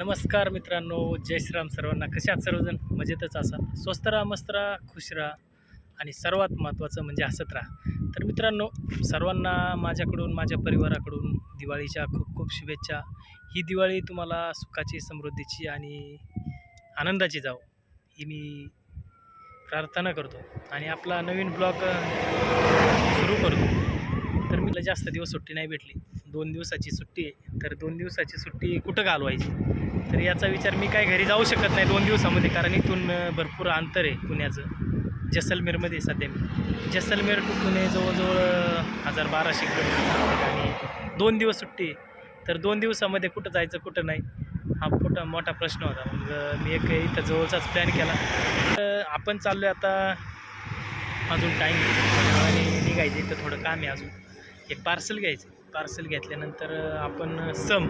नमस्कार मित्रांनो जय श्रीराम सर्वांना. कशात सर्वजण? मजेतच असाल. स्वस्त राहा मस्त राहा खुश राहा आणि सर्वात महत्त्वाचं म्हणजे हसत राहा. तर मित्रांनो सर्वांना माझ्याकडून माझ्या परिवाराकडून दिवाळीच्या खूप खूप शुभेच्छा. ही दिवाळी तुम्हाला सुखाची समृद्धीची आणि आनंदाची जावो. ही मी प्रार्थना करतो. आणि आपला नवीन ब्लॉग सुरू करतो. तर मला जास्त दिवस सुट्टी नाही भेटली. दोन दिवसाची सुट्टी आहे. तर दोन दिवसाची सुट्टी कुठं घालवायची? तर याचा विचार मी काय घरी जाऊ शकत नाही दोन दिवसामध्ये कारण इथून भरपूर अंतर आहे पुण्याचं. जसलमेरमध्ये सध्या मी. जसलमेर टू पुणे जवळजवळ हजार बाराशे किलोमीटर आणि दोन दिवस सुट्टी आहे. तर दोन दिवसामध्ये कुठं जायचं कुठं नाही हा मोठा मोठा प्रश्न होता. मग मी एक इथं जवळचाच प्लॅन केला. तर आपण चाललो आहे आता अजून टाईम आणि निघायचं इथं थोडं काम आहे अजून. एक पार्सल घ्यायचं. पार्सल घेतल्यानंतर आपण सम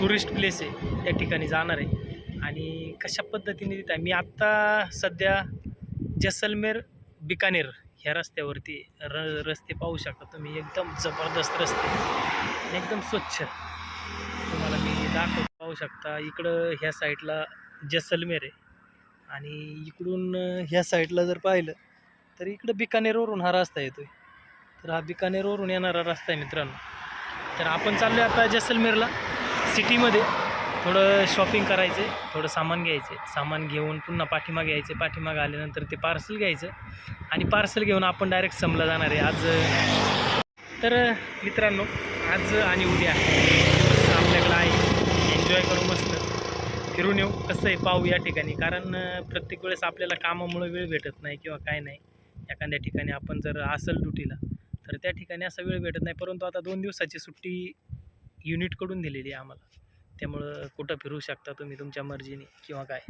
टुरिस्ट प्लेस आहे त्या ठिकाणी जाणार आहे. आणि कशा पद्धतीने तिथं आहे? मी आत्ता सध्या जसलमेर बिकानेर ह्या रस्त्यावरती र रस्ते पाहू शकता तुम्ही. एकदम जबरदस्त रस्ते आणि एकदम स्वच्छ. तुम्हाला मी दाखव पाहू शकता. इकडं ह्या साईडला जसलमेर आहे. आणि इकडून ह्या साईडला जर पाहिलं तर इकडं बिकानेरवरून हा रस्ता येतो आहे तर हा बिकानेरवरून येणारा रस्ता आहे मित्रांनो. तर आपण चाललो आहे आता जैसलमेरला सिटीमध्ये. थोडं शॉपिंग करायचं थोडं सामान घ्यायचं सामान घेऊन पुन्हा पाठीमागे यायचं पाठीमागे आल्यानंतर ते पार्सल घ्यायचं. आणि पार्सल घेऊन आपण डायरेक्ट समला जाणार आहे. आज तर मित्रांनो आज आणि उद्या आपल्याकडं आहे. एन्जॉय करू मस्त. फिरून येऊ. कसं आहे पाहू या ठिकाणी. कारण प्रत्येक वेळेस आपल्याला कामामुळे वेळ भेटत नाही किंवा काय नाही. एखाद्या ठिकाणी आपण जर असेल ड्युटीला तर त्या ठिकाणी असा वेळ भेटत नाही. परंतु आता दोन दिवसाची सुट्टी युनिटकडून दिलेली आहे आम्हाला. त्यामुळं कुठं फिरू शकता तुम्ही तुमच्या मर्जीने किंवा काय.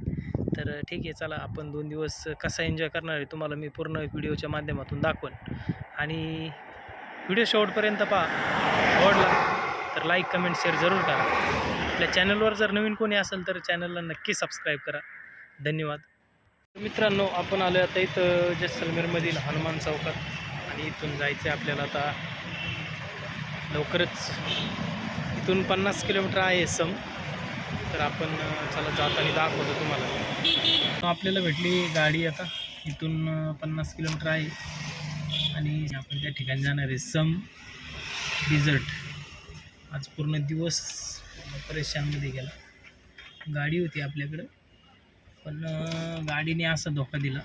तर ठीक आहे चला आपण दोन दिवस कसा एन्जॉय करणार आहे तुम्हाला मी पूर्ण व्हिडिओच्या माध्यमातून दाखवन. आणि व्हिडिओ शेवटपर्यंत पहा. आवडला तर लाईक कमेंट शेअर जरूर करा. आपल्या चॅनलवर जर नवीन कोणी असेल तर चॅनलला नक्की सबस्क्राईब करा. धन्यवाद. मित्रांनो आपण आलो आता इथं जैसलमेरमधील हनुमान चौकात. आणि इथून जायचं आहे आपल्याला आता लवकरच. इथून पन्नास किलोमीटर आहे सम. तर आपण चला जाताना दाखवतो तुम्हाला. आपल्याला भेटली गाडी आता. इथून पन्नास किलोमीटर आहे. आणि आपण त्या ठिकाणी जाणार आहे सम डिझर्ट. आज पूर्ण दिवस परेशानमध्ये गेला. गाडी होती आपल्याकडं. पण गाडीने असा धोका दिला.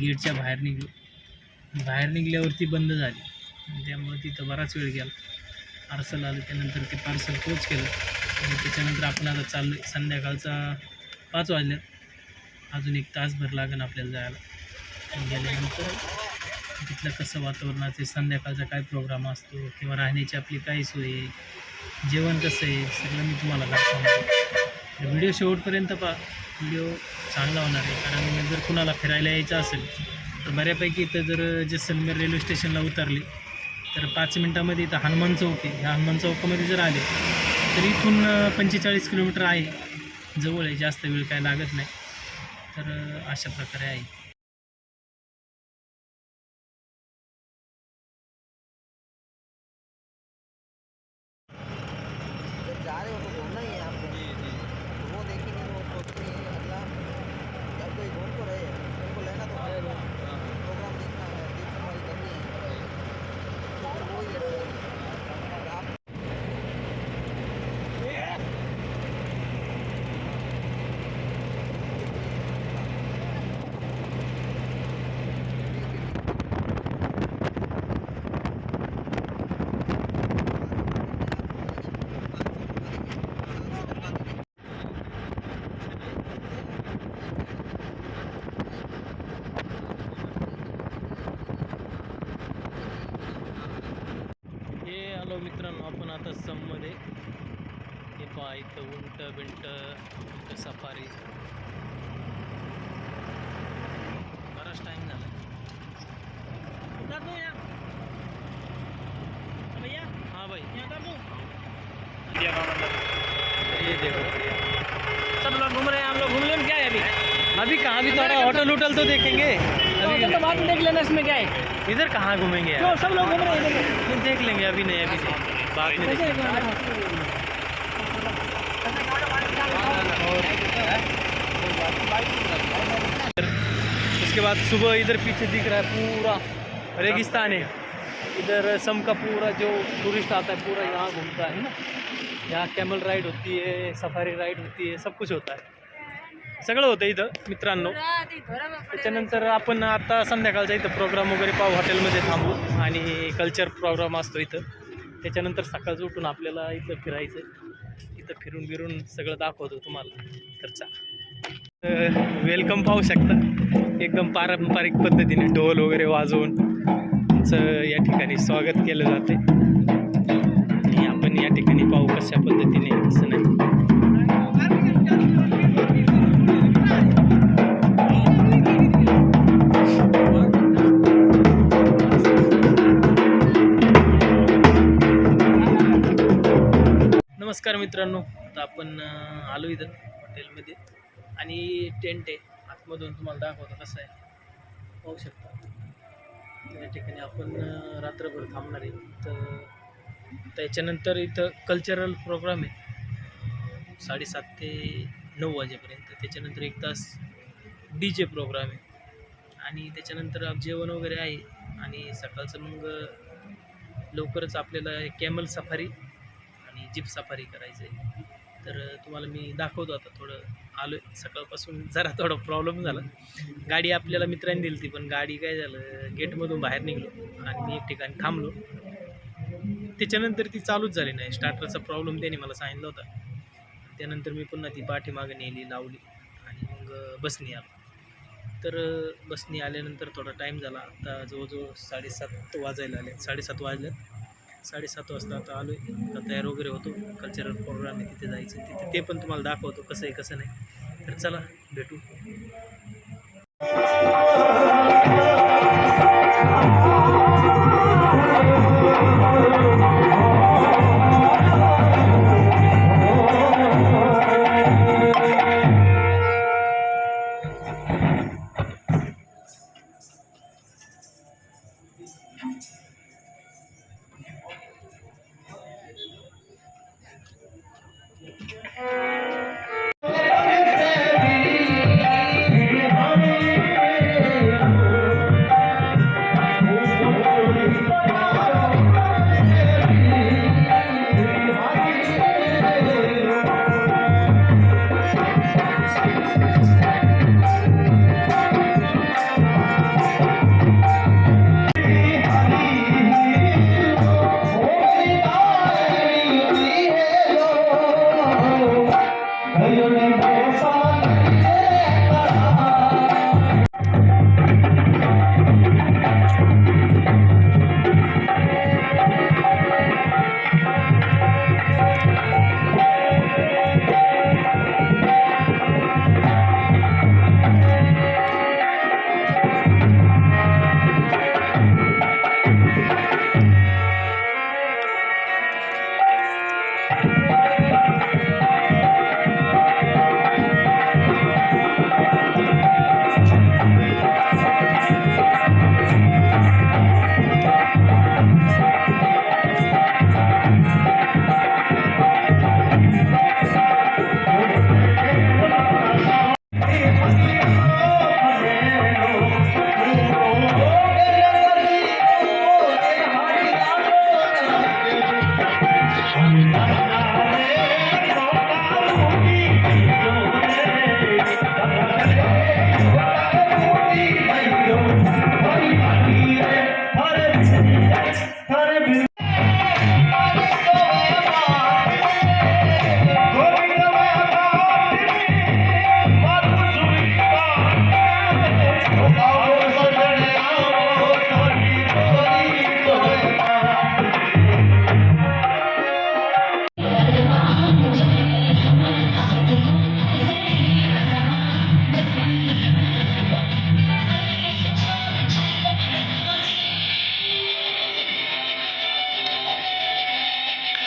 गेटच्या बाहेर निघलो. बाहेर निघल्यावरती बंद झाली. त्यामुळे तिथं बराच वेळ गेला. पार्सल आलं त्यानंतर ते पार्सल पोच केलं. आणि त्याच्यानंतर आपण आता चाललो संध्याकाळचा पाच वाजल्यात अजून एक तासभर लागेल आपल्याला जायला. गेल्यानंतर तिथलं कसं वातावरणाचं संध्याकाळचा काय प्रोग्राम असतो किंवा राहण्याची आपली काय सोय जेवण कसं आहे सगळं मी तुम्हाला दाखवणार व्हिडिओ शेवटपर्यंत पहा. व्हिडिओ चांगला होणार आहे. कारण जर कुणाला फिरायला यायचं असेल तर बऱ्यापैकी इथं जर जसलमेर रेल्वे स्टेशनला उतरली तर पाच मिनटामध्ये इथं हनुमान चौक आहे. ह्या हनुमान चौकामध्ये जर आले तर इथून पंचेचाळीस किलोमीटर आहे. जवळ आहे जास्त वेळ काय लागत नाही. तर अशा प्रकारे आहे जा रहे हो तो घूमना ही है आपको तो वो देखेंगे वो सोचते हैं अगला जब कोई घूम तो रहे हैं उनको लेना तो है प्रोग्राम देखना है देख हमारी करनी है तो फिर वो ही अच्छा है आप हॅलो मित्रांनो आपण आता सममध्ये. हे पहा इथं उंट बिंट उंट सफारी. बराच टाईम ना होटल होटल तो देखेंगे। तो, तो बाद में देख लेना इसमें क्या है। इधर कहाँ घूमेंगे तो सब लोग घूम रहे हैं देख लेंगे अभी नहीं अभी बाद में इसके बाद सुबह इधर पीछे दिख रहा है पूरा रेगिस्तान है। इधर सम का पूरा जो टूरिस्ट आता है पूरा यहाँ घूमता है ना? यहाँ कैमल राइड होती है सफारी राइड होती है सब कुछ होता है। सगळं होतं इथं मित्रांनो. त्याच्यानंतर आपण आता संध्याकाळचा इथं प्रोग्राम वगैरे पाहू हॉटेलमध्ये थांबू आणि कल्चर प्रोग्राम असतो इथं. त्याच्यानंतर सकाळचं उठून आपल्याला इथं फिरायचं. इथं फिरून बिरून सगळं दाखवतो तुम्हाला. तर चा वेलकम पाहू शकता. एकदम पारंपरिक पद्धतीने ढोल वगैरे वाजवून तुमचं या ठिकाणी स्वागत केलं जाते. आणि आपण या ठिकाणी पाहू कशा पद्धतीने कसं नाही. मित्रांनो आता आपण आलो इथं हॉटेलमध्ये. आणि टेंट आहे. आतमधून तुम्हाला दाखवतो कसं आहे. पाहू शकता. त्या ठिकाणी आपण रात्रभर थांबणार आहे. तर त्याच्यानंतर इथं कल्चरल प्रोग्राम आहे. साडेसात ते नऊ वाजेपर्यंत. त्याच्यानंतर एक तास डी जे प्रोग्राम आहे. आणि त्याच्यानंतर जेवण वगैरे आहे. आणि सकाळचं मग लवकरच आपल्याला कॅमल सफारी आणि जीप सफारी करायचं आहे तर तुम्हाला मी दाखवतो आता थोडं. आलो आहे सकाळपासून जरा थोडा प्रॉब्लेम झाला. गाडी आपल्याला मित्रांनी दिली ती पण गाडी काय झालं गेटमधून बाहेर निघलो आणि मी एक ठिकाणी थांबलो. त्याच्यानंतर ती चालूच झाली नाही. स्टार्टरचा प्रॉब्लेम त्याने मला सांगितला होता. त्यानंतर मी पुन्हा ती पाठीमागं नेली लावली आणि मग बसनी आलो. तर बसनी आल्यानंतर थोडा टाईम झाला. आता जवळजवळ साडेसात वाजायला आले. साडेसात वाजल्यात. साडेसात वाजता आता आलो आहे आता तयार वगैरे होतो. कल्चरल प्रोग्राम आहे तिथे जायचं तिथे ते पण तुम्हाला दाखवतो कसं आहे कसं नाही. तर चला भेटू.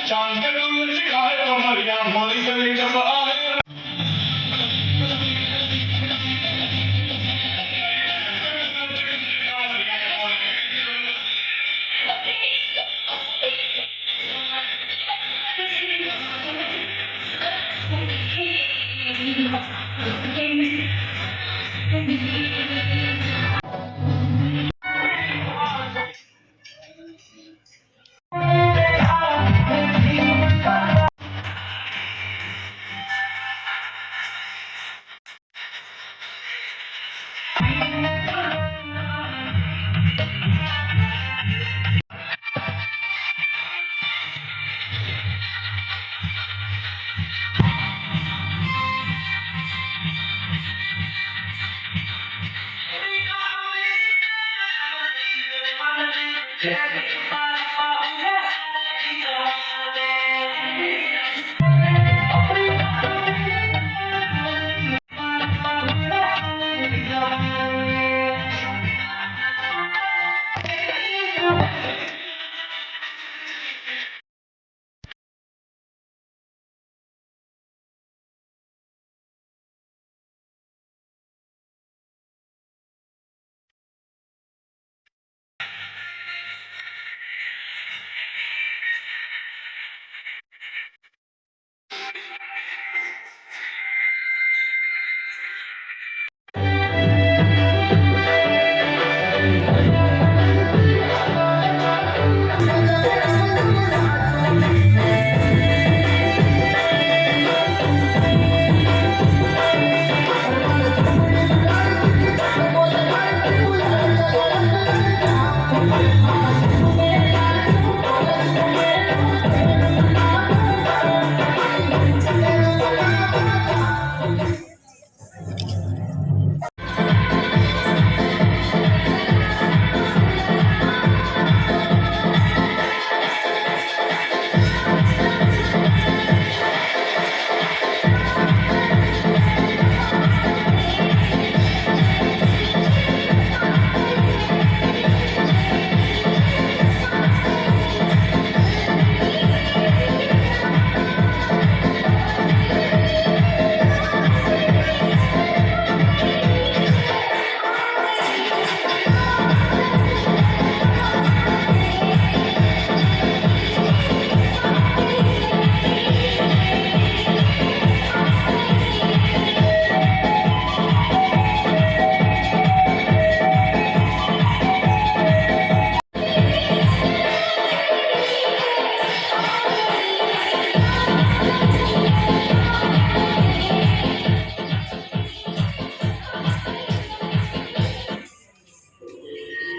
Sean, get on the chick, I don't know, yeah, Molly, the Yeah.